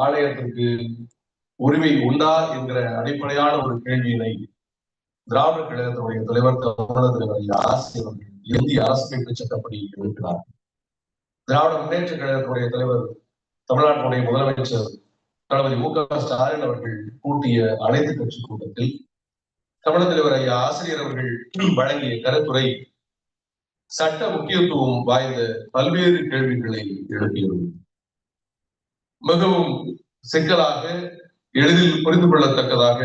ஆலயத்திற்கு உரிமை உண்டா என்கிற அடிப்படையான ஒரு கேள்வியினை திராவிட கழகத்தினுடைய தலைவர் தமிழர் தலைவர் ஆசிரியர் இந்திய அரசியலமைப்பு சட்டப்படி எழுப்பினார் திராவிட முன்னேற்ற கழகத்தினுடைய தலைவர் தமிழ்நாட்டினுடைய முதலமைச்சர் தளபதி மு க ஸ்டாலின் அவர்கள் கூட்டிய அனைத்து கட்சி கூட்டத்தில் தமிழக தலைவர் ஐயா ஆசிரியர் அவர்கள் வழங்கிய கருத்துரை சட்ட முக்கியத்துவம் வாய்ந்த பல்வேறு கேள்விகளை எழுப்பியது. மிகவும் சிக்கலாக எளிதில் புரிந்து கொள்ளத்தக்கதாக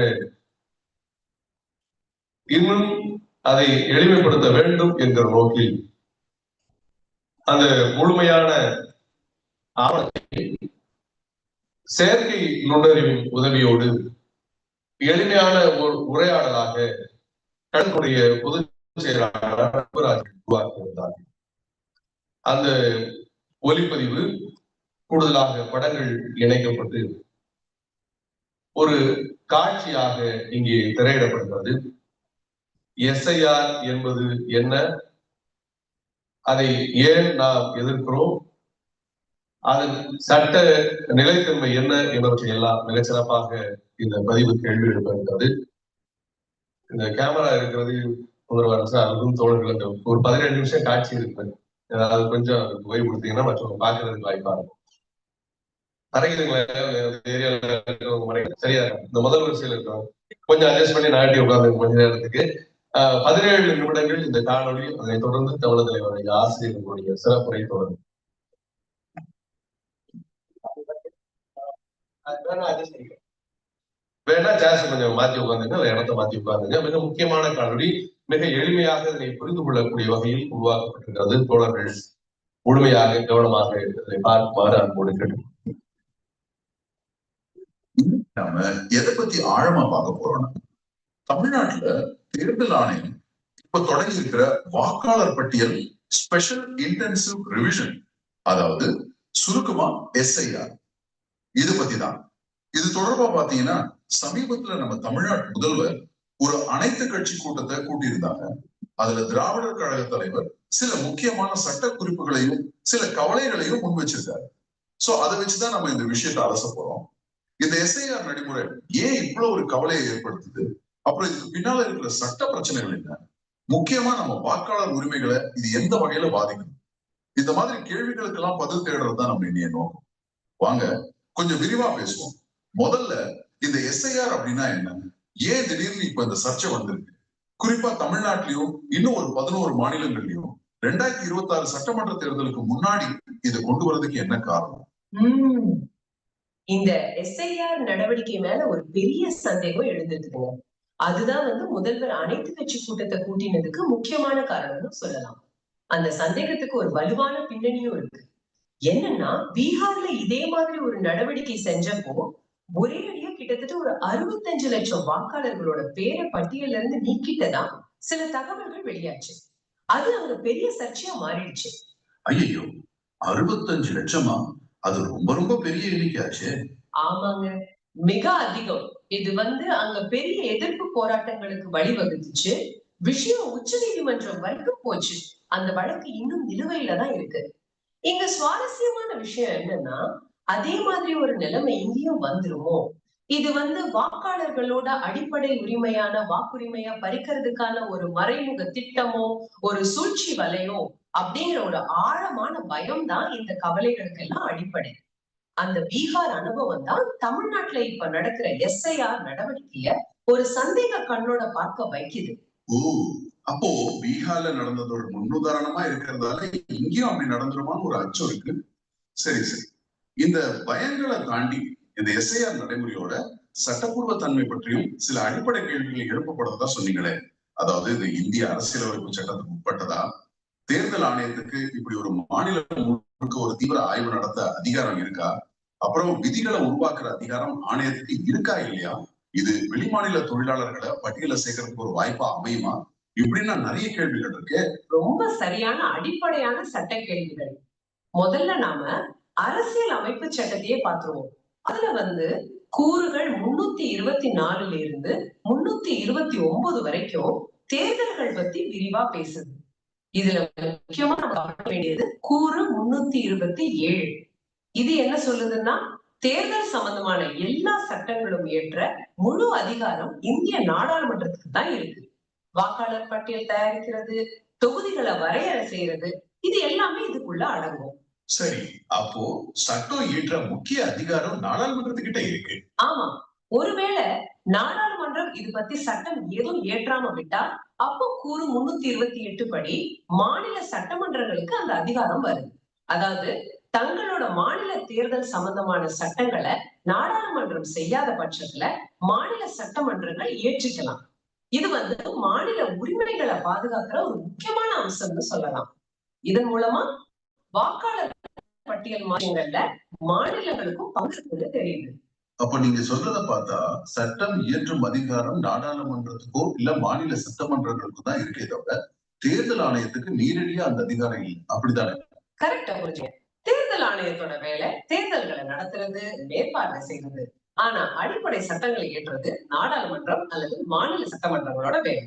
இன்னும் அதை எளிமைப்படுத்த வேண்டும் என்கிற நோக்கில் அந்த முழுமையான ஆவணத்தை செயற்கை நுண்ணறிவின் உதவியோடு எளிமையான ஒரு உரையாடலாக கழகத்துடைய பொதுச் செயலாளர் உருவாக்கியிருந்தார். அந்த ஒலிப்பதிவு கூடுதலாக படங்கள் இணைக்கப்பட்டு ஒரு காட்சியாக இங்கே திரையிடப்படுகிறது. எஸ்ஐஆர் என்பது என்ன? அதை ஏன் நாம் எதிர்க்கிறோம்? அதன் சட்ட நிலைத்தன்மை என்ன என்பவற்றை எல்லாம் மிகச்சிறப்பாக இந்த பதிவு கேள்வி எழுப்பியிருக்கிறது இந்த கேமரா இருக்கிறது முதல்வர் சார் அதுவும் தோழர்கள் ஒரு பதினேழு நிமிஷம் காட்சி இருக்கு அது கொஞ்சம் ஓய்வு கொடுத்தீங்கன்னா மற்றவங்க பார்க்கறதுக்கு வாய்ப்பா இருக்கும். அரைக்கிறீங்களா சரியா? இந்த முதல் வரிசையில் இருக்கிறோம் கொஞ்சம் அட்ஜஸ்ட் பண்ணி நாட்டி உட்காந்து கொஞ்ச நேரத்துக்கு பதினேழு நிமிடங்கள் இந்த காணொலி அதனை தொடர்ந்து தமிழ் தலைவர் ஆசிரியர்களுடைய சிறப்புரை தொடரும். வேணா சேர்ஸ் கொஞ்சம் மாத்தி உட்காந்துங்க இடத்த மாத்தி உட்காந்துங்க மிக முக்கியமான காணொலி மிக எளிமையாக இதனை புரிந்து கொள்ளக்கூடிய வகையில் உருவாக்கப்பட்டிருக்கிறது. தோழர்கள் முழுமையாக கவனமாக இதை பார்க்குமாறு அன்போடு கேட்டு நாம எதை பத்தி ஆழமா பார்க்க போறோம்னா தமிழ்நாட்டுல தேர்தல் ஆணையம் இப்ப தொடங்கி இருக்கிற வாக்காளர் பட்டியல் ஸ்பெஷல் இன்டென்சிவ் ரிவிஷன் அதாவது சுருக்கமா எஸ்ஐஆர் இது பத்தி தான். இது தொடர்பா பாத்தீங்கன்னா சமீபத்துல நம்ம தமிழ்நாட்டு முதல்வர் ஒரு அனைத்து கட்சி கூட்டத்தை கூட்டியிருந்தாங்க. அதுல திராவிடர் கழக தலைவர் சில முக்கியமான சட்ட குறிப்புகளையும் சில கவலைகளையும் முன் வச்சிருக்காரு. சோ அதை வச்சுதான் நம்ம இந்த விஷயத்தை அலச போறோம். இந்த எஸ்ஐஆர் நடைமுறை ஏன் இவ்வளவு ஒரு கவலையை ஏற்படுத்துது? அப்புறம் இதுக்கு பின்னால இருக்கிற சட்ட பிரச்சனைகள் என்ன? முக்கியமா நம்ம வாக்காளர் உரிமைகளை இது எந்த வகையில பாதிக்கும்? இந்த மாதிரி கேள்விகளுக்கு எல்லாம் பதில் தேடுறது தான் நம்ம இனிய நோக்கம். வாங்க கொஞ்சம் விரிவா பேசுவோம். முதல்ல இந்த எஸ்ஐஆர் அப்படின்னா என்ன? ஏன் திடீர்னு இப்ப இந்த சர்ச்சை வந்திருக்கு? குறிப்பா தமிழ்நாட்டிலையும் இன்னும் ஒரு பதினோரு மாநிலங்கள்லயும் ரெண்டாயிரத்தி இருபத்தி ஆறு சட்டமன்ற தேர்தலுக்கு முன்னாடி இதை கொண்டு வரதுக்கு என்ன காரணம்? இந்த எஸ்ஐஆர் நடவடிக்கை மேல ஒரு பெரிய சந்தேகம் எழுந்திருக்குதுங்க. அதுதான் வந்து முதல்வர் அனைத்து கட்சி கூட்டத்தை கூட்டினதுக்கு முக்கியமான காரணம்னு சொல்லலாம். அந்த சந்தேகத்துக்கு ஒரு வலுவான பின்னணியும் இருக்கு. என்னன்னா பீகார்ல இதே மாதிரி ஒரு நடவடிக்கை செஞ்சப்போ ஒரே அடியா கிட்டத்தட்ட ஒரு அறுபத்தஞ்சு லட்சம் வாக்காளர்களோட பேரை பட்டியல இருந்து நீக்கிட்டதா சில தகவல்கள் வெளியாச்சு. அது அங்க பெரிய சர்ச்சையா மாறிடுச்சு. ஐயோ அறுபத்தஞ்சு லட்சமா? அது ரொம்ப ரொம்ப பெரிய எண்ணிக்கையாச்சு. ஆமாங்க. மிக அதிகம். இது வந்து அங்க பெரிய எதிர்ப்பு போராட்டங்களுக்கு வழிவகுத்துச்சு. விஷயம் உச்ச நீதிமன்றம் வரைக்கும் போச்சு. அந்த வழக்கு இன்னும் நிலுவையில தான் இருக்கு. இங்க சுவாரஸ்யமான விஷயம் என்னன்னா அதே மாதிரி ஒரு நிலைமை இங்கேயும் வந்துருமோ? இது வந்து வாக்காளர்களோட அடிப்படை உரிமையான வாக்குரிமையா பறிக்கிறதுக்கான ஒரு மறைமுக திட்டமோ ஒரு சூழ்ச்சி வலையோ அப்படிங்கிற ஒரு ஆழமான பயம் தான் இந்த கவலைகளுக்கு எல்லாம் அடிப்படை. அந்த பீகார் அனுபவம் தான் தமிழ்நாட்டுல இப்ப நடக்கிற எஸ்ஐஆர் நடவடிக்கைய ஒரு சந்தேக கண்ணோட பார்க்க வைக்குது. ஓ அப்போ பீகார்ல நடந்தது ஒரு முன்னுதாரணமா இருக்கிறதால இங்கேயும் அப்படி நடந்துருமான்னு ஒரு அச்சம் இருக்கு. சரி சரி. இந்த பயங்களை தாண்டி இந்த எஸ்ஐஆர் நடைமுறையோட சட்டப்பூர்வ தன்மை பற்றியும் சில அடிப்படை கேள்விகள் எழுப்பப்படுறதா சொன்னீங்களே. அதாவது இது இந்திய அரசியலமைப்பு சட்டத்துக்கு உட்பட்டதா? தேர்தல் ஆணையத்துக்கு இப்படி ஒரு மாநிலம் முழுக்க ஒரு தீவிர ஆய்வு நடத்த அதிகாரம் இருக்கா? அப்புறம் விதிகளை உருவாக்குற அதிகாரம் ஆணையத்துக்கு இருக்கா இல்லையா? இது வெளிமாநில தொழிலாளர்களை பட்டியல சேர்க்கறதுக்கு ஒரு வாய்ப்பா அமையுமா? இப்படின்னா நிறைய கேள்விகள் இருக்கு. ரொம்ப சரியான அடிப்படையான சட்ட கேள்விகள். முதல்ல நாம அரசியல் அமைப்பு சட்டத்தையே பார்த்துருவோம். அதுல வந்து கூறுகள் முன்னூத்தி இருபத்தி நாலுல இருந்து முன்னூத்தி இருபத்தி ஒன்பது வரைக்கும் தேர்தல்கள் பத்தி விரிவா பேசுது. இதுல முக்கியமா நம்ம பார்க்க வேண்டியது கூறு முன்னூத்தி இருபத்தி ஏழு. இது என்ன சொல்லுதுன்னா தேர்தல் சம்பந்தமான எல்லா சட்டங்களும் ஏற்ற முழு அதிகாரம் இந்திய நாடாளுமன்றத்துக்கு தான் இருக்கு. வாக்காளர் பட்டியல் தயாரிக்கிறது தொகுதிகளை வரையறை செய்யறது இது எல்லாமே இதுக்குள்ள அடங்கும். சரி அப்போ சட்டம் இயற்ற முக்கிய அதிகாரம் நாடாளுமன்றத்துக்கிட்ட இருக்கு. ஆமா. ஒருவேளை நாடாளுமன்றம் இது பத்தி சட்டம் எதுவும் ஏற்றாம விட்டா அப்போ கூறு முன்னூத்தி இருபத்தி எட்டு படி மாநில சட்டமன்றங்களுக்கு அந்த அதிகாரம் வருது. அதாவது தங்களோட மாநில தேர்தல் சம்பந்தமான சட்டங்களை நாடாளுமன்றம் செய்யாத பட்சத்துல மாநில சட்டமன்றங்கள் இயற்றிக்கலாம் இது வந்து மாநில உரிமைகளை பாதுகாக்கிற ஒரு முக்கியமான அம்சம்னு சொல்லலாம். இதன் மூலமா வாக்காளர் பட்டியல் மாற்றங்கள்ல மாநிலங்களுக்கும் பங்கு தெரியுது. அப்ப நீங்க சொல்றத பார்த்தா சட்டம் இயற்றும் அதிகாரம் நாடாளுமன்றத்துக்கோ இல்ல மாநில சட்டமன்றங்களுக்கோ தான் இருக்கே தவிர தேர்தல் ஆணையத்துக்கு நேரடியா அந்த அதிகாரம் இல்லை. அப்படித்தானே? கரெக்டா புரிஞ்சுங்க. தேர்தல் ஆணையத்தோட வேலை தேர்தல்களை நடத்துறது மேற்பார்வை செய்யறது ஆனா அடிப்படை சட்டங்களை ஏற்றுறது நாடாளுமன்றம் அல்லது மாநில சட்டமன்றங்களோட வேலை.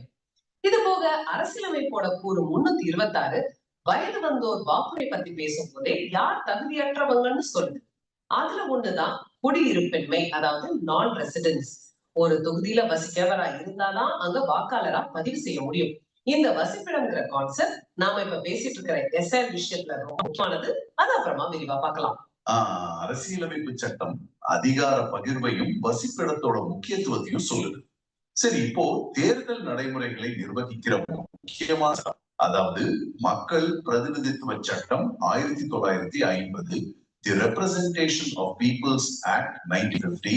இது போக அரசியலமைப்போட கூறு முன்னூத்தி இருபத்தாறு வயது வந்தோர் வாக்குரை பத்தி பேசும்போதே யார் தகுதியற்றவங்கன்னு சொல்லுது அதுல ஒண்ணுதான் குடியிருப்பின்மை அதாவது நான் ரெசிடென்ஸ் ஒரு தொகுதியில வசிக்கிறவரா இருந்தாதான் அங்க வாக்காளரா பதிவு செய்ய முடியும். இந்த வசிப்பிடம்ங்கிற கான்செப்ட் நாம இப்ப பேசிட்டு இருக்கிற எஸ்ஆர் விஷயத்துல ரொம்ப முக்கியமானது. அது அப்புறமா விரிவா பார்க்கலாம். ஆஹ் அரசியலமைப்பு சட்டம் அதிகார பகிர்வையும் வசிப்பிடத்தோட முக்கியத்துவத்தையும் சொல்லுது. சரி இப்போ தேர்தல் நடைமுறைகளை நிர்வகிக்கிற முக்கியமான அதாவது மக்கள் பிரதிநிதித்துவ சட்டம் ஆயிரத்தி தொள்ளாயிரத்தி ஐம்பது the representation of people's act nineteen fifty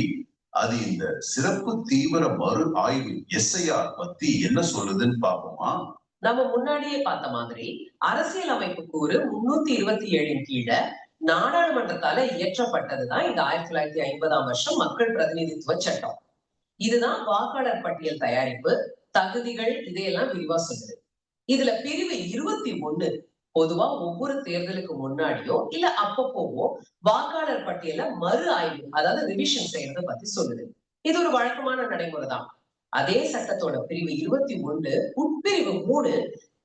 அது இந்த சிறப்பு தீவிர மறு ஆய்வு எஸ்ஐஆர் பத்தி என்ன சொல்லுதுன்னு பார்ப்போமா? நம்ம முன்னாடியே பார்த்த மாதிரி அரசியல் அமைப்பு கூறு முன்னூத்தி இருபத்தி ஏழின் கீழே நாடாளுமன்றத்தால இயற்றப்பட்டதுதான் இந்த ஆயிரத்தி தொள்ளாயிரத்தி ஐம்பதாம் வருஷம் மக்கள் பிரதிநிதித்துவ சட்டம். இதுதான் வாக்காளர் பட்டியல் தயாரிப்பு தகுதிகள் இதையெல்லாம் விரிவா சொல்லுது. இதுல பிரிவு இருபத்தி ஒண்ணு பொதுவா ஒவ்வொரு தேர்தலுக்கு முன்னாடியோ இல்ல அப்பப்போவோ வாக்காளர் பட்டியல மறு ஆய்வு அதாவது ரிவிஷன் செய்யறத பத்தி சொல்லுது. இது ஒரு வழக்கமான நடைமுறை தான் அதே சட்டத்தோட பிரிவு இருபத்தி ஒண்ணு உட்பிரிவு மூணு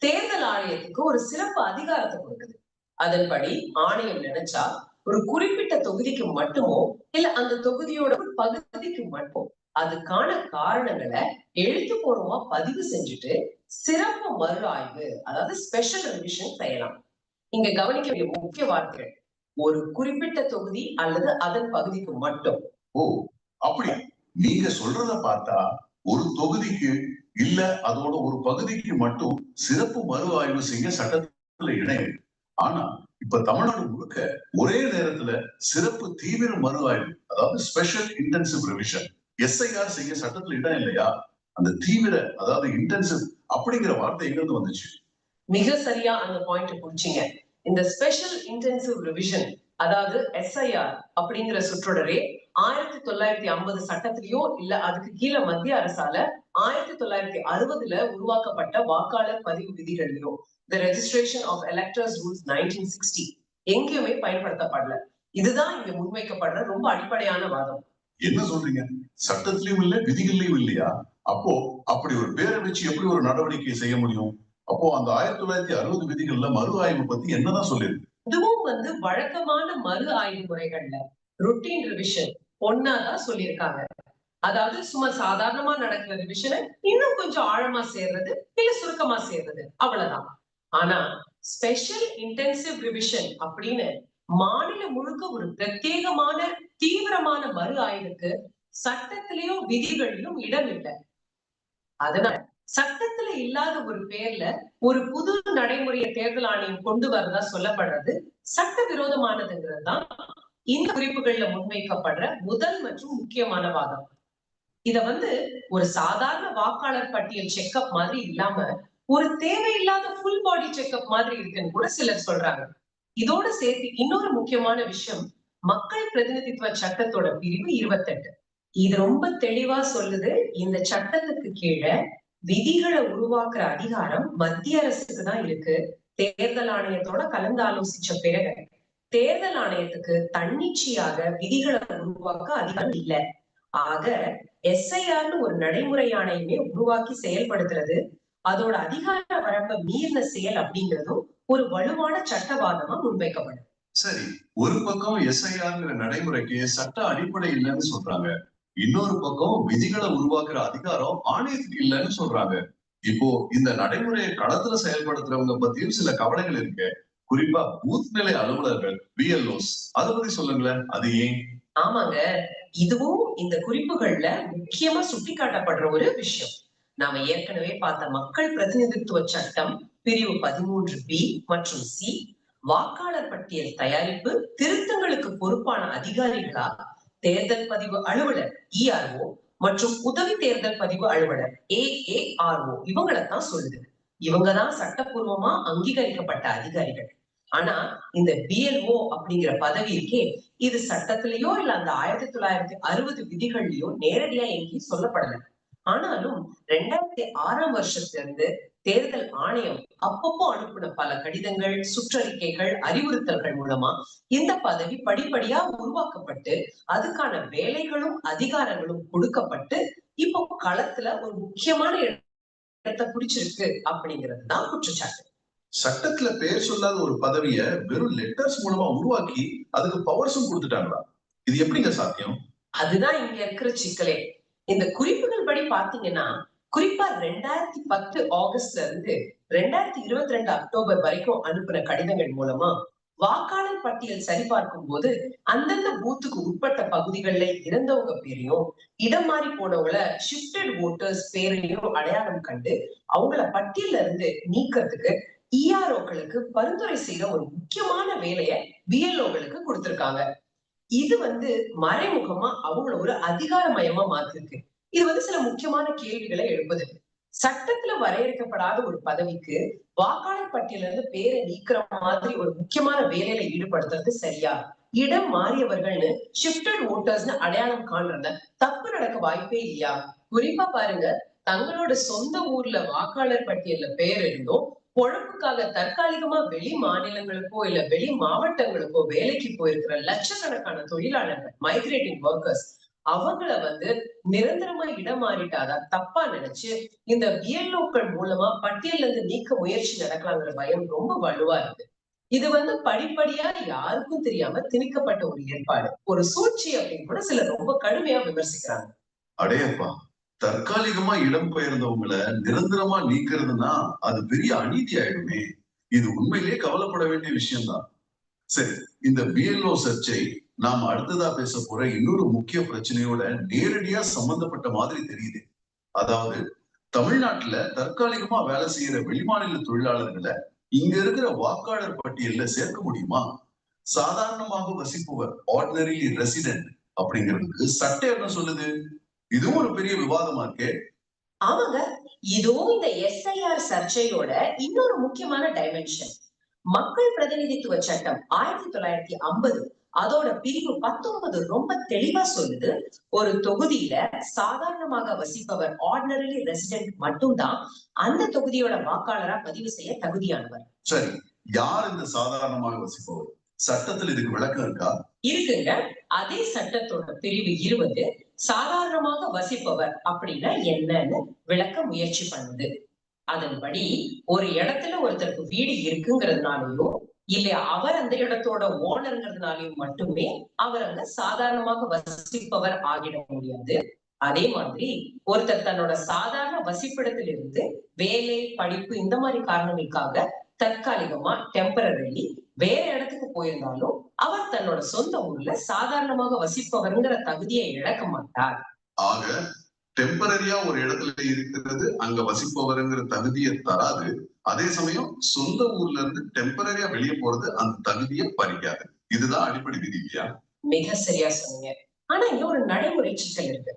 தேர்தல் ஆணையத்துக்கு ஒரு சிறப்பு அதிகாரத்தை கொடுக்குது. அதன்படி ஆணையம் நினைச்சா ஒரு குறிப்பிட்ட தொகுதிக்கு மட்டுமோ இல்ல அந்த தொகுதியோட ஒரு பகுதிக்கு மட்டும் அதுக்கான காரணங்களை எழுத்துப்பூர்வமா பதிவு செஞ்சுட்டு சிறப்பு மறு ஆய்வு அதாவது ஸ்பெஷல் ரிவிஷன் செய்யலாம். இங்க கவனிக்க வேண்டிய முக்கிய வார்த்தைகள் ஒரு குறிப்பிட்ட தொகுதி அல்லது அதன் பகுதிக்கு மட்டும். ஓ அப்படி நீங்க சொல்றத பார்த்தா ஒரு தொகுதிக்கு இல்ல அதோட ஒரு பகுதிக்கு மட்டும் சிறப்பு மறு ஆய்வு செய்ய சட்டத்துல இணையம் ஆனா இப்ப தமிழ்நாடு முழுக்க ஒரே நேரத்துல சிறப்பு தீவிர மறு ஆய்வு அதாவது ஸ்பெஷல் இன்டென்சிவ் ரிவிஷன் எஸ்ஐஆர் செய்ய சட்டத்துல இடம் இல்லையா? அந்த தீவிர அதாவது இன்டென்சிவ் அப்படிங்கிற வார்த்தை எங்க இருந்து வந்துச்சு? மிக சரியா அந்த பாயிண்ட் புடிச்சீங்க இந்த ஸ்பெஷல் இன்டென்சிவ் ரிவிஷன் அதாவது எஸ்ஐஆர் அப்படிங்கிற சுற்றொடரே ஆயிரத்தி தொள்ளாயிரத்தி ஐம்பது சட்டத்திலயோ இல்ல அதுக்கு கீழே மத்திய அரசால ஆயிரத்தி தொள்ளாயிரத்தி அறுபதுல உருவாக்கப்பட்ட வாக்காளர் பதிவு விதிகளிலோ the registration of electors rules nineteen sixty எங்கேயுமே பயன்படுத்தப்படல. இதுதான் இங்க முன்வைக்கப்படுற ரொம்ப அடிப்படையான வாதம். என்ன சொல்றீங்க? சட்டத்திலையும் இல்ல விதிகள்லயும் இல்லையா? அப்போ அப்படி ஒரு பேரை வச்சு எப்படி ஒரு நடவடிக்கை செய்ய முடியும்? அப்போ அந்த ஆயிரத்தி தொள்ளாயிரத்தி அறுபது விதிகள்ல மறு ஆய்வு பத்தி என்னதான் சொல்லிருக்கு இதுவும் வந்து வழக்கமான மறு ஆய்வு முறைகள்ல ருட்டீன் ரிவிஷன் ஒன்னாதான் சொல்லியிருக்காங்க. அதாவது சும்மா சாதாரணமா நடக்கிற ரிவிஷனை இன்னும் கொஞ்சம் ஆழமா சேர்றது இல்ல சுருக்கமா சேர்றது அவ்வளவுதான். ஆனா ஸ்பெஷல் இன்டென்சிவ் ரிவிஷன் அப்படின்னு மாநிலம் முழுக்க ஒரு பிரத்யேகமான தீவிரமான மறு ஆய்வுக்கு சட்டத்திலேயும் விதிகளிலும் இடம் இல்லை. அதனால சட்டத்துல இல்லாத ஒரு பேர்ல ஒரு புது நடைமுறையை தேர்தல் ஆணையம் கொண்டு வரதா சொல்லப்படுறது சட்ட விரோதமானதுங்கிறது தான் இந்த குறிப்புகள்ல முன்வைக்கப்படுற முதல் மற்றும் முக்கியமான வாதம். இத வந்து ஒரு சாதாரண வாக்காளர் பட்டியல் செக்அப் மாதிரி இல்லாம ஒரு தேவையில்லாத ஃபுல் பாடி செக்அப் மாதிரி இருக்குன்னு கூட சிலர் சொல்றாங்க. இதோட சேர்த்து இன்னொரு முக்கியமான விஷயம் மக்கள் பிரதிநிதித்துவ சட்டத்தோட பிரிவு இருபத்தெட்டு. இது ரொம்ப தெளிவா சொல்லுது. இந்த சட்டத்துக்கு கீழே விதிகளை உருவாக்குற அதிகாரம் மத்திய அரசுக்கு தான் இருக்கு. தேர்தல் ஆணையத்தோட கலந்து ஆலோசிச்ச பிறகு தேர்தல் ஆணையத்துக்கு தன்னிச்சையாக விதிகளை உருவாக்க அதிகாரம் இல்ல. ஆக எஸ்ஐஆர்னு ஒரு நடைமுறை ஆணையமே உருவாக்கி செயல்படுத்துறது. அதோட அதிகார வரம்பை மீறின செயல் அப்படிங்கிறதும் ஒரு வலுவான சட்டவாதமா முன்வைக்கப்படும். சரி ஒரு பக்கம் எஸ்ஐஆர்ங்கிற நடைமுறைக்கு சட்ட அடிப்படை இல்லைன்னு சொல்றாங்க. இன்னொரு பக்கம் விதிகளை உருவாக்குற அதிகாரம் ஆணையத்துக்கு இல்லைன்னு சொல்றாங்க. இப்போ இந்த நடைமுறையை களத்துல செயல்படுத்துறவங்க பத்தியும் சில கவலைகள் இருக்கு. குறிப்பா பூத் நிலை அலுவலர்கள் பிஎல்ஓஸ் அதை பத்தி சொல்லுங்களேன். அது ஏன்? ஆமாங்க. இதுவும் இந்த குறிப்புகள்ல முக்கியமா சுட்டிக்காட்டப்படுற ஒரு விஷயம். நாம ஏற்கனவே பார்த்த மக்கள் பிரதிநிதித்துவ சட்டம் பிரிவு பதிமூன்று பி மற்றும் சி வாக்காளர் பட்டியல் தயாரிப்பு திருத்தங்களுக்கு பொறுப்பான அதிகாரிகளா தேர்தல் பதிவு அலுவலர் இஆர்ஓ மற்றும் உதவி தேர்தல் பதிவு அலுவலர் ஏஏஆர்ஓ இவங்களைத்தான் சொல்லுது. இவங்கதான் சட்டப்பூர்வமா அங்கீகரிக்கப்பட்ட அதிகாரிகள். ஆனா இந்த பிஎல்ஓ அப்படிங்கிற பதவி இருக்கே இது சட்டத்திலேயோ இல்ல அந்த ஆயிரத்தி தொள்ளாயிரத்தி அறுபது விதிகள்லயோ நேரடியா எங்கேயும் சொல்லப்படல. ஆனாலும் ரெண்டாயிரத்தி ஆறாம் வருஷத்துல இருந்து தேர்தல் ஆணையம் அப்பப்போ அனுப்பின பல கடிதங்கள் சுற்றறிக்கைகள் அறிவுறுத்தல்கள் மூலமா இந்த பதவி படிப்படியா உருவாக்கப்பட்டு அதுக்கான வேலைகளும் அதிகாரங்களும் கொடுக்கப்பட்டு இப்போ களத்துல ஒரு முக்கியமான இடத்தை பிடிச்சிருக்கு அப்படிங்கிறது தான் குற்றச்சாட்டு. சட்டத்துல பேர் சொல்லாத ஒரு பதவிய வெறும் லெட்டர்ஸ் மூலமா உருவாக்கி அதுக்கு பவர்ஸும் கொடுத்துட்டாங்களா? இது எப்படிங்க சாத்தியம்? அதுதான் இங்க இருக்கிற சிக்கலே. இந்த குறிப்புகள் படி பாத்தீங்கன்னா குறிப்பா ரெண்டாயிரத்தி பத்து ஆகஸ்ட்ல இருந்து ரெண்டாயிரத்தி இருபத்தி ரெண்டு அக்டோபர் வரைக்கும் அனுப்பின கடிதங்கள் மூலமா வாக்காளர் பட்டியல் சரிபார்க்கும் போது அந்தந்த பூத்துக்கு உட்பட்ட பகுதிகளில் இறந்தவங்க பேரையும் இடம் மாறி போனவங்கள ஷிஃப்டட் ஓட்டர்ஸ் பேரையும் அடையாளம் கண்டு அவங்கள பட்டியல இருந்து நீக்கிறதுக்கு இஆர்ஓக்களுக்கு பரிந்துரை செய்யற ஒரு முக்கியமான வேலையை பிஎல்ஓக்களுக்கு கொடுத்திருக்காங்க. இது வந்து மறைமுகமா அவங்கள ஒரு அதிகாரமயமா மாத்திருக்கு. இது வந்து சில முக்கியமான கேள்விகளை எழுப்புது சட்டத்துல வரையறுக்கப்படாத ஒரு பதவிக்கு வாக்காளர் பட்டியல இருந்து பேரை நீக்கிற மாதிரி ஒரு முக்கியமான வேலையில ஈடுபடுத்துறது சரியா? இடம் மாறியவர்கள்னு ஷிஃப்டட் ஓட்டர்ஸ்னு அடையாளம் காண்றத தப்பு நடக்க வாய்ப்பே இல்லையா? குறிப்பா பாருங்க தங்களோட சொந்த ஊர்ல வாக்காளர் பட்டியல்ல பேர் இருந்தும் பொழப்புக்காக தற்காலிகமா வெளி மாநிலங்களுக்கோ இல்ல வெளி மாவட்டங்களுக்கோ வேலைக்கு போயிருக்கிற லட்சக்கணக்கான தொழிலாளர்கள் மைக்ரேட்டிங் ஒர்க்கர்ஸ் அவங்கள வந்து நிரந்தரமா இடம் மாறிட்டாதான் தப்பா நினைச்சு இந்த பிஎல்ஓக்கள் மூலமா பட்டியல்ல இருந்து நீக்க முயற்சி நடக்கலாங்கிற பயம் ரொம்ப வலுவா இருக்கு. இது வந்து படிப்படியா யாருக்கும் தெரியாம திணிக்கப்பட்ட ஒரு ஏற்பாடு. ஒரு சூழ்ச்சி அப்படின்னு கூட சிலர் ரொம்ப கடுமையா விமர்சிக்கிறாங்க. அடையப்பா. தற்காலிகமா இடம் பெயர்ந்தவங்களை நிரந்தரமா நீக்கிறதுனா அது பெரிய அநீதி ஆயிடுமே இது உண்மையிலேயே கவலைப்பட வேண்டிய விஷயம்தான். சரி இந்த பிஎல்ஓ சர்ச்சை நாம் அடுத்ததா பேச போற இன்னொரு முக்கிய பிரச்சனையோட நேரடியா சம்பந்தப்பட்ட மாதிரி தெரியுது. அதாவது தமிழ்நாட்டுல தற்காலிகமா வேலை செய்யற வெளிமாநில தொழிலாளர்களை இங்க இருக்கிற வாக்காளர் பட்டியல்ல சேர்க்க முடியுமா? சாதாரணமாக வசிப்பவர் ஆர்டினரி ரெசிடென்ட் அப்படிங்கிறதுக்கு சட்டம் என்ன சொல்லுது? இதுவும் ஒரு பெரிய விவாதமா இருக்கே? ஆமாங்க. இதுவும் இந்த எஸ்ஐஆர் சர்ச்சையோட இன்னொரு முக்கியமான டைமென்ஷன் மக்கள் பிரதிநிதித்துவ சட்டம் ஆயிரத்தி தொள்ளாயிரத்தி ஐம்பது அதோட பிரிவு பத்தொன்பது ரொம்ப தெளிவா சொல்லுது. ஒரு தொகுதியில சாதாரணமாக வசிப்பவர் ஆர்டினரி ரெசிடென்ட் மட்டும்தான் அந்த தொகுதியோட வாக்காளரா பதிவு செய்ய தகுதியானவர். சரி யார் இந்த சாதாரணமாக வசிப்பவர்? சட்டத்தில் இதுக்கு விளக்கம் இருக்கா? இருக்குங்க. அதே சட்டத்தோட பிரிவு இருபது சாதாரணமாக வசிப்பவர் அப்படின்னா என்னன்னு விளக்க முயற்சி பண்ணுது. அதன்படி ஒரு இடத்துல ஒருத்தருக்கு வீடு இருக்குங்கிறதுனாலயோ இல்ல அவர் அந்த இடத்தோட ஓனருங்கிறதுனாலயும் மட்டுமே அவர் அங்க சாதாரணமாக வசிப்பவர் ஆகிட முடியாது. அதே மாதிரி ஒருத்தர் தன்னோட சாதாரண வசிப்பிடத்திலிருந்து வேலை படிப்பு இந்த மாதிரி காரணங்களுக்காக தற்காலிகமா டெம்பரரி வேற இடத்துக்கு போயிருந்தாலும் அவர் தன்னோட சொந்த ஊர்ல சாதாரணமாக வசிப்பவர்ங்கிற தகுதியை இழக்க மாட்டார். ஆக டெம்பரரியா ஒரு இடத்துல இருக்கிறது அங்க வசிப்பவருங்கிற தகுதியை தராது. அதே சமயம் சொந்த ஊர்ல இருந்து டெம்பரரியா வெளியே போறது அந்த தகுதியை பறிக்காது. இதுதான் அடிப்படை விதி இல்லையா? மிக சரியா சொன்னீங்க. ஆனா இங்க ஒரு நடைமுறை சிக்கல் இருக்கு.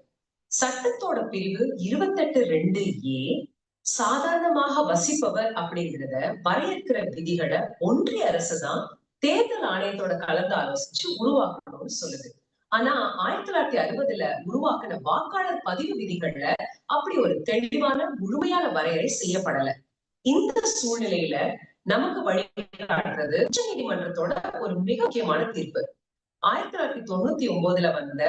சட்டத்தோட பிரிவு இருபத்தெட்டு ரெண்டு ஏ சாதாரணமாக வசிப்பவர் அப்படிங்கிறத வரையறுக்கிற விதிகளை ஒன்றிய அரசு தான் தேர்தல் ஆணையத்தோட கலந்து ஆலோசிச்சு உருவாக்கணும்னு சொல்லுது. ஆனா ஆயிரத்தி தொள்ளாயிரத்தி அறுபதுல உருவாக்கின வாக்காளர் பதிவு விதிகள்ல அப்படி ஒரு தெளிவான முழுமையான வரையறை செய்யப்படல. இந்த சூழ்நிலையில நமக்கு வழிகாட்டுறது உச்ச நீதிமன்றத்தோட ஒரு மிக முக்கியமான தீர்ப்பு. ஆயிரத்தி தொள்ளாயிரத்தி தொண்ணூத்தி ஒன்பதுல வந்த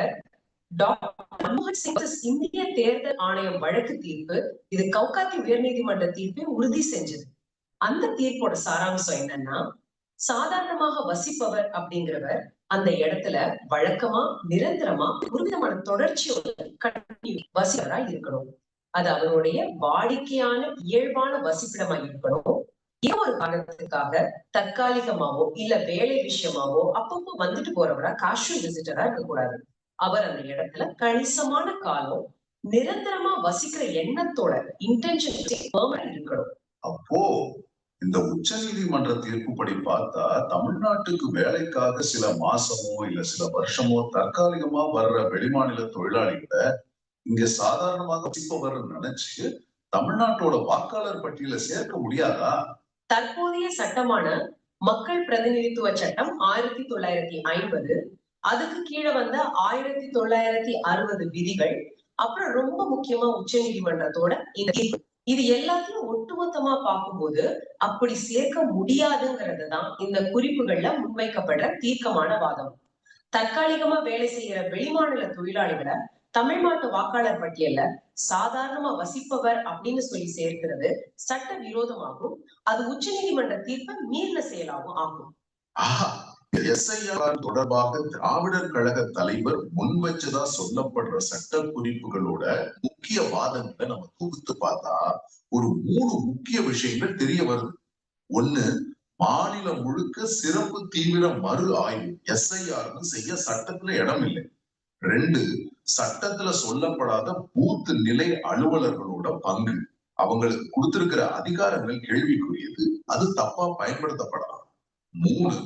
மன்மோகன் சிங் இந்திய தேர்தல் ஆணையம் வழக்கு தீர்ப்பு இது கவுகாத்தி உயர்நீதிமன்ற தீர்ப்பை உறுதி செஞ்சது. அந்த தீர்ப்போட சாராம்சம் என்னன்னா சாதாரணமாக வசிப்பவர் அப்படிங்கிறவர் அந்த இடத்துல வழக்கமா நிரந்தரமா ஒரு விதமான தொடர்ச்சியோட வசிப்பவரா இருக்கணும். அது அவருடைய வாடிக்கையான இயல்பான வசிப்பிடமா இருக்கணும். ஏன் ஒரு காரணத்துக்காக தற்காலிகமாவோ இல்ல வேலை விஷயமாவோ அப்பப்போ வந்துட்டு போறவரா காஷுவல் விசிட்டரா இருக்கக்கூடாது. அவர் அந்த இடத்துல கணிசமான காலம் நிரந்தரமா வசிக்கிற எண்ணத்தோட இன்டென்ஷன் இருக்கணும். அப்போ இந்த உச்ச நீதிமன்ற தீர்ப்புப்படி பார்த்தா தமிழ்நாட்டுக்கு வேலைக்காக சில மாசமோ இல்ல சில வருஷமோ தற்காலிகமா வர்ற வெளிமாநில தொழிலாளிகளை இங்க சாதாரணமாக வசிப்பவர் நினைச்சு தமிழ்நாட்டோட வாக்காளர் பட்டியல சேர்க்க முடியாதா? தற்போதைய சட்டமான மக்கள் பிரதிநிதித்துவ சட்டம் ஆயிரத்தி தொள்ளாயிரத்தி ஐம்பது அதுக்கு கீழே வந்த ஆயிரத்தி தொள்ளாயிரத்தி அறுபது விதிகள் அப்புறம் ரொம்ப முக்கியமா உச்ச நீதிமன்றத்தோட இந்த இது எல்லாத்தையும் ஒட்டுமொத்தமா பார்க்கும்போது அப்படி சேர்க்க முடியாதுங்கிறது தான் இந்த குறிப்புகள்ல முன்வைக்கப்படுற தீர்க்கமான வாதம். தற்காலிகமா வேலை செய்யற வெளிமாநில தொழிலாளிகளை தமிழ்நாட்டு வாக்காளர் பட்டியல்ல சாதாரணமா வசிப்பவர் அப்படின்னு சொல்லி சேர்க்கிறது சட்ட விரோதமாகும் அது உச்ச நீதிமன்ற தீர்ப்பை மீறின செயலாகவும் ஆகும். ஆஹா. எஸ்ஐஆர் தொடர்பாக திராவிடர் கழக தலைவர் முன்வச்சதா சொல்லப்படுற சட்ட குறிப்புகளோட முக்கிய வாதங்களை நம்ம தொகுத்து பார்த்தா ஒரு மூணு முக்கிய விஷயங்கள் தெரிய வருது. ஒண்ணு மாநிலம் முழுக்க சிறப்பு தீவிர மறு ஆய்வு எஸ்ஐஆர்னு செய்ய சட்டத்துல இடம் இல்லை. ரெண்டு சட்டத்துல சொல்லப்படாத பூத்து நிலை அலுவலர்களோட பங்கு. அவங்களுக்கு கொடுத்திருக்கிற அதிகாரங்கள் கேள்விக்குரியது அது தப்பா பயன்படுத்தப்படலாம். மூணு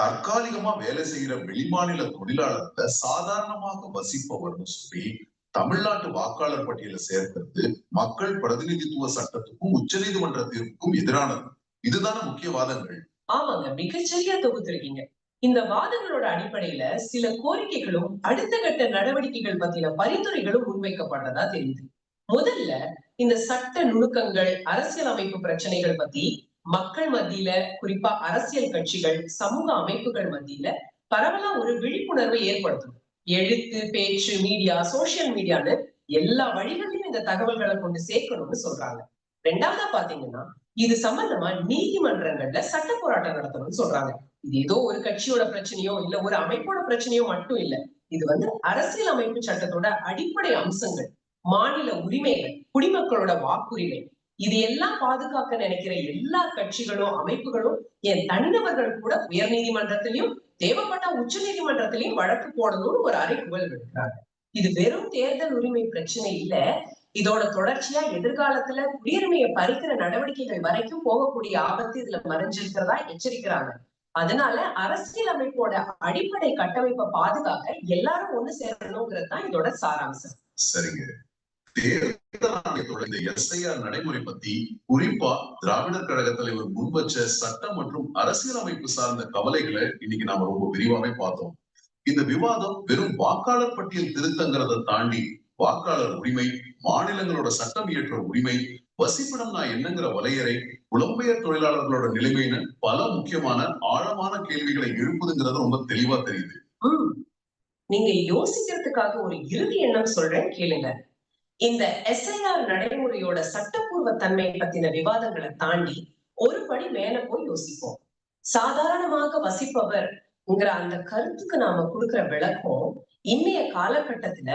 தற்காலிகமா வேலை செய்யற வெளிமாநில தொழிலாளர்களை சாதாரணமாக வசிப்பவர்னு சொல்லி தமிழ்நாட்டு வாக்காளர் பட்டியல சேர்க்கிறது மக்கள் பிரதிநிதித்துவ சட்டத்துக்கும் உச்சநீதிமன்ற தீர்ப்புக்கும் எதிரானது. இதுதான முக்கிய வாதங்கள். ஆமாங்க மிகச்சரியா தொகுத்திருக்கீங்க இந்த வாதங்களோட அடிப்படையில சில கோரிக்கைகளும் அடுத்த கட்ட நடவடிக்கைகள் பத்தின பரிந்துரைகளும் முன்வைக்கப்படுறதா தெரியுது. முதல்ல இந்த சட்ட நுணுக்கங்கள் அரசியல் அமைப்பு பிரச்சனைகள் பத்தி மக்கள் மத்தியில குறிப்பா அரசியல் கட்சிகள் சமூக அமைப்புகள் மத்தியில பரவலா ஒரு விழிப்புணர்வை ஏற்படுத்தணும் எழுத்து பேச்சு மீடியா சோசியல் மீடியான்னு எல்லா வழிகளிலும் இந்த தகவல்களை கொண்டு சேர்க்கணும்னு சொல்றாங்க. ரெண்டாவதா பாத்தீங்கன்னா இது சம்பந்தமா நீதிமன்றங்கள்ல சட்ட போராட்டம் நடத்தணும்னு சொல்றாங்க. இது ஏதோ ஒரு கட்சியோட பிரச்சனையோ இல்ல ஒரு அமைப்போட பிரச்சனையோ மட்டும் இல்ல. இது வந்து அரசியல் அமைப்பு சட்டத்தோட அடிப்படை அம்சங்கள் மாநில உரிமைகள் குடிமக்களோட வாக்குரிமை இது எல்லாம் பாதுகாக்க நினைக்கிற எல்லா கட்சிகளும் அமைப்புகளும் என் தனிநபர்கள் கூட உயர் நீதிமன்றத்திலையும் தேவைப்பட்ட உச்ச நீதிமன்றத்திலையும் வழக்கு போடணும்னு ஒரு அறைக்குவல் விடுறாங்க. இது வெறும் தேர்தல் உரிமை பிரச்சனை இல்ல. இதோட தொடர்ச்சியா எதிர்காலத்துல குடியுரிமையை பறிக்கிற நடவடிக்கைகள் வரைக்கும் போகக்கூடிய ஆபத்து இதுல மறைஞ்சிருக்கிறதா எச்சரிக்கிறாங்க. அதனால அரசியல் அமைப்போட அடிப்படை கட்டமைப்பை பாதுகாக்க எல்லாரும் ஒண்ணு சேரணுங்கிறது தான் இதோட சாராம்சம். சரிங்க. தேர்தல் எஸ்ஐஆர் நடைமுறை பத்தி குறிப்பா திராவிடர் கழக தலைவர் முன்வச்ச சட்டம் மற்றும் அரசியலமைப்பு சார்ந்த கவலைகளை இன்னைக்கு நாம ரொம்ப விரிவாவே பார்த்தோம். இந்த விவாதம் வெறும் வாக்காளர் பட்டியல் திருத்தங்கிறத தாண்டி வாக்காளர் உரிமை மாநிலங்களோட சட்டம் இயற்ற உரிமை வசிப்பிடம்னா என்னங்கிற வலையறை புலம்பெயர் தொழிலாளர்களோட நிலைமைன்னு பல முக்கியமான ஆழமான கேள்விகளை எழுப்புதுங்கிறது ரொம்ப தெளிவா தெரியுது. நீங்க யோசிக்கிறதுக்காக ஒரு இறுதி எண்ணம் சொல்றேன் கேளுங்க. இந்த எஸ்ஐஆர் நடைமுறையோட சட்டப்பூர்வ தன்மை பத்தின விவாதங்களை தாண்டி ஒரு படி மேல போய் யோசிப்போம். சாதாரணமாக வசிப்பவர்ங்கிற அந்த கருத்துக்கு நாம கொடுக்கிற விளக்கம் இன்னைய காலகட்டத்துல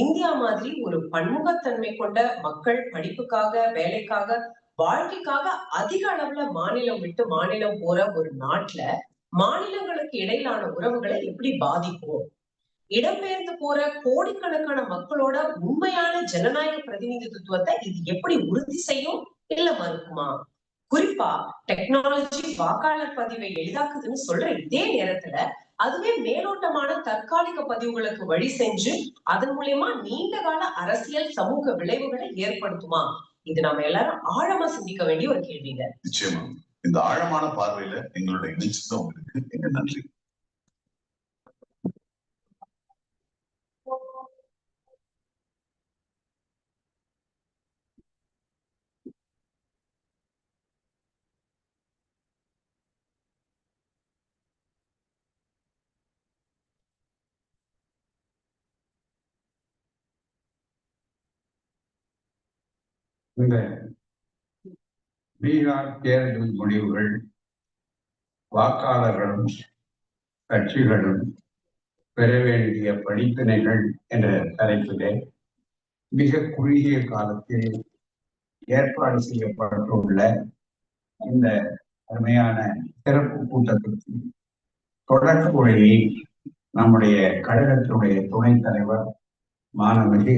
இந்தியா மாதிரி ஒரு பன்முகத்தன்மை கொண்ட மக்கள் படிப்புக்காக வேலைக்காக வாழ்க்கைக்காக அதிக அளவுல மாநிலம் விட்டு மாநிலம் போற ஒரு நாட்டுல மாநிலங்களுக்கு இடையிலான உறவுகளை எப்படி பாதிக்கும் இடம்பெயர்ந்து போற கோடிக்கணக்கான மக்களோட உண்மையான ஜனநாயக பிரதிநிதித்துவத்தை இது எப்படி உறுதி செய்யும் இல்ல மறுக்குமா? குறிப்பா டெக்னாலஜி வாக்காளர் பதிவை எளிதாக்குதுன்னு சொல்ற இதே நேரத்துல அதுவே மேலோட்டமான தற்காலிக பதிவுகளுக்கு வழி செஞ்சு அதன் மூலியமா நீண்ட கால அரசியல் சமூக விளைவுகளை ஏற்படுத்துமா? இது நாம எல்லாரும் ஆழமா சிந்திக்க வேண்டிய ஒரு கேள்விங்க. நிச்சயமா. இந்த ஆழமான பார்வையில எங்களோட இணைச்சது உங்களுக்கு. எங்க நன்றி. இந்த பீகார் தேர்தல் முடிவுகள் வாக்காளர்களும் கட்சிகளும் பெற வேண்டிய படிப்பினைகள் என்ற தலைப்பிலே மிக குறுகிய காலத்தில் ஏற்பாடு செய்யப்பட்டுள்ள இந்த அருமையான சிறப்பு கூட்டத்திற்கு தொடக்க உரையை நம்முடைய கழகத்தினுடைய துணைத் தலைவர் மாணவகி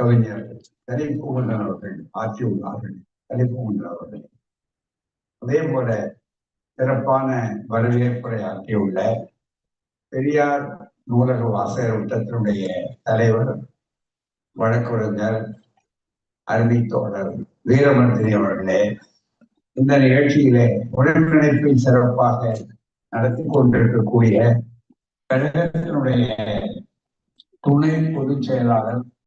கவிஞர் தலிப்பூமன் அவர்கள் ஆற்றியுள்ளார்கள் தலிப்பூமன் அவர்கள். அதே போல சிறப்பான வரவேற்புரை ஆற்றியுள்ள பெரியார் நூலக வாசகர் வட்டத்தினுடைய தலைவர் வழக்குரைஞர் அருமைத்தோழர் வீரமந்திரி அவர்களே இந்த நிகழ்ச்சியிலே ஒருங்கிணைப்பை சிறப்பாக நடத்தி கொண்டிருக்கக்கூடிய கழகத்தினுடைய துணை பொதுச் செயலாளர்